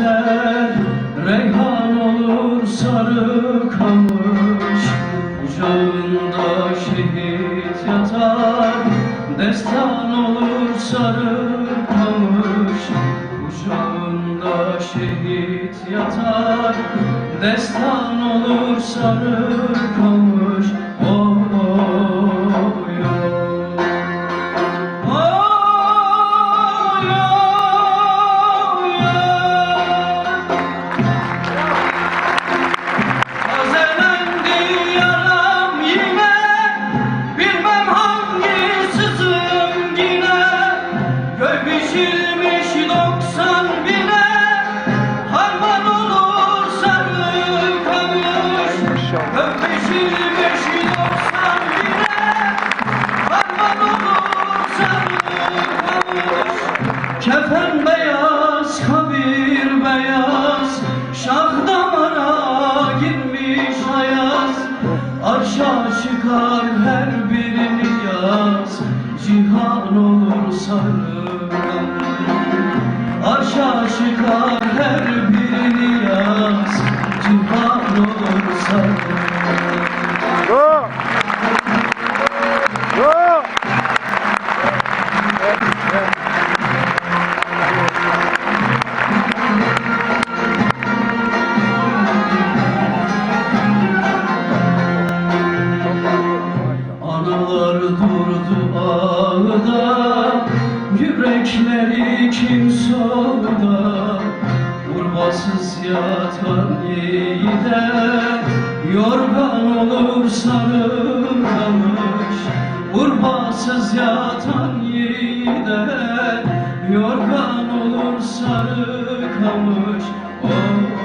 Biter Reyhan olur sarı kamış Kucağında şehit yatar. Destan olur sarı kamış Kucağında şehit yatar. Destan olur sarı kamış Arşa çıkar her birini yaz Cihan olur sarı Arşa çıkar her birini yaz Cihan olur sarı Yürekleri kim soğuda Vurmasız yatan yiğide Yorgan olur sarılmamış Vurmasız yatan yiğide Yorgan olur sarı kamış oh, oh.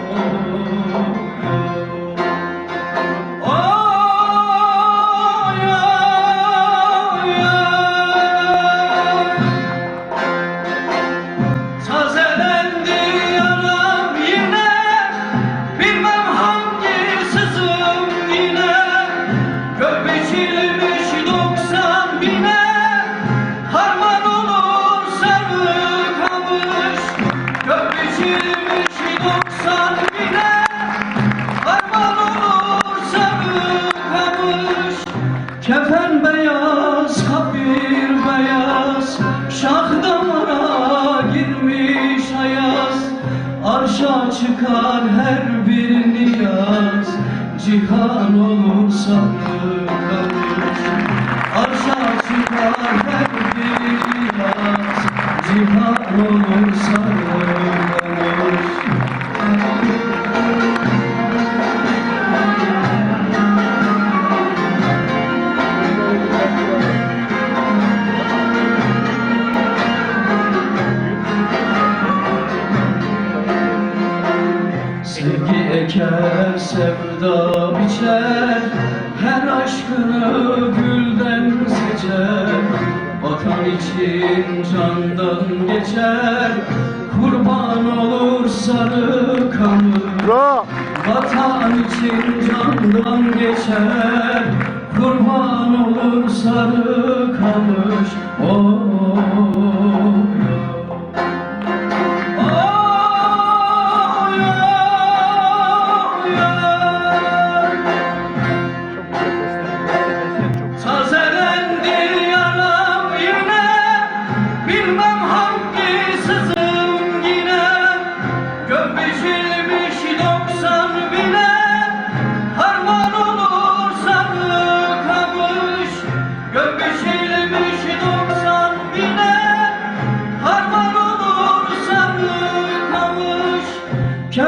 Çıkar her birini yaz. Cihan Eker, sevda biçer Her aşkını gülden seçer Vatan için candan geçer Kurban olur sarı kanı! Vatan için candan geçer Kurban olur sarı kamış Oh, oh, oh.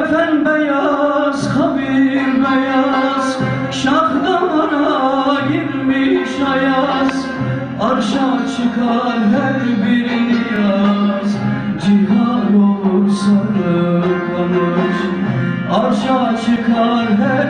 kefen beyaz, kabir beyaz Şah damara girmiş ayaz. Arşa çıkar her bir niyaz Cihan olur sarılmış Arşa çıkar her